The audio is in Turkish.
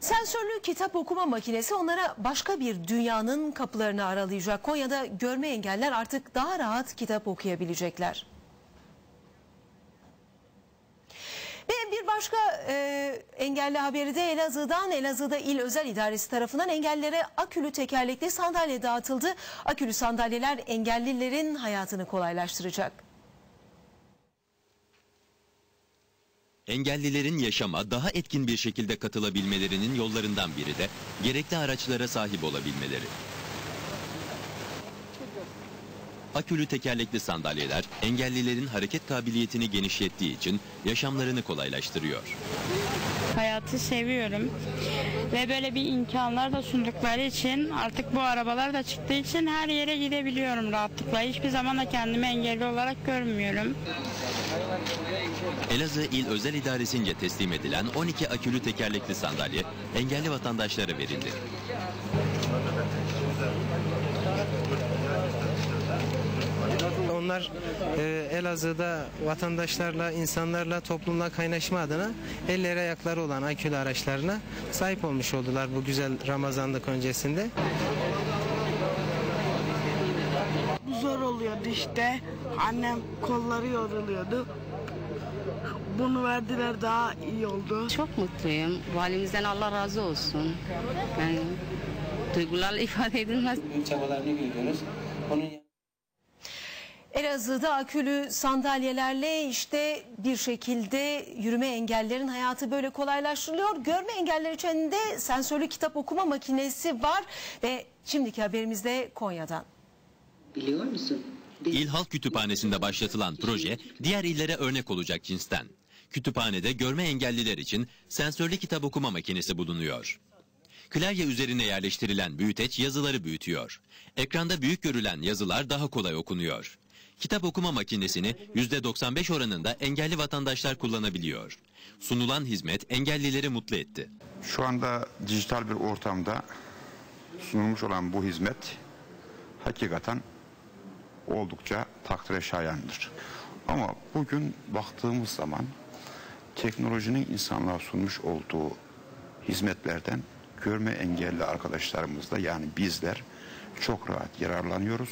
Sensörlü kitap okuma makinesi onlara başka bir dünyanın kapılarını aralayacak. Konya'da görme engeller artık daha rahat kitap okuyabilecekler. Ve bir başka e, engelli haberi de Elazığ'dan. Elazığ'da İl Özel İdaresi tarafından engellilere akülü tekerlekli sandalye dağıtıldı. Akülü sandalyeler engellilerin hayatını kolaylaştıracak. Engellilerin yaşama daha etkin bir şekilde katılabilmelerinin yollarından biri de gerekli araçlara sahip olabilmeleri. Akülü tekerlekli sandalyeler engellilerin hareket kabiliyetini genişlettiği için yaşamlarını kolaylaştırıyor. Hayatı seviyorum. Ve böyle bir imkanlar da sundukları için artık bu arabalar da çıktığı için her yere gidebiliyorum rahatlıkla. Hiçbir zaman da kendimi engelli olarak görmüyorum. Elazığ İl Özel İdaresi'nce teslim edilen 12 akülü tekerlekli sandalye engelli vatandaşlara verildi. Onlar e, Elazığ'da vatandaşlarla, insanlarla, toplumla kaynaşma adına elleri ayakları olan akülü araçlarına sahip olmuş oldular bu güzel Ramazanlık öncesinde. zor oluyordu işte. Annem kolları yoruluyordu. Bunu verdiler daha iyi oldu. Çok mutluyum. Valimizden Allah razı olsun. Yani duygularla ifade edilmez. çabalarını görüyoruz. Onun Elazığ'da akülü sandalyelerle işte bir şekilde yürüme engellerin hayatı böyle kolaylaştırılıyor. Görme engeller için de sensörlü kitap okuma makinesi var ve şimdiki haberimiz de Konya'dan. biliyor musun? İl Halk Kütüphanesi'nde başlatılan proje diğer illere örnek olacak cinsten. Kütüphanede görme engelliler için sensörlü kitap okuma makinesi bulunuyor. Klavye üzerine yerleştirilen büyüteç yazıları büyütüyor. Ekranda büyük görülen yazılar daha kolay okunuyor. Kitap okuma makinesini %95 oranında engelli vatandaşlar kullanabiliyor. Sunulan hizmet engellileri mutlu etti. Şu anda dijital bir ortamda sunulmuş olan bu hizmet hakikaten oldukça takdire şayandır. Ama bugün baktığımız zaman teknolojinin insanlığa sunmuş olduğu hizmetlerden görme engelli arkadaşlarımız da yani bizler çok rahat yararlanıyoruz.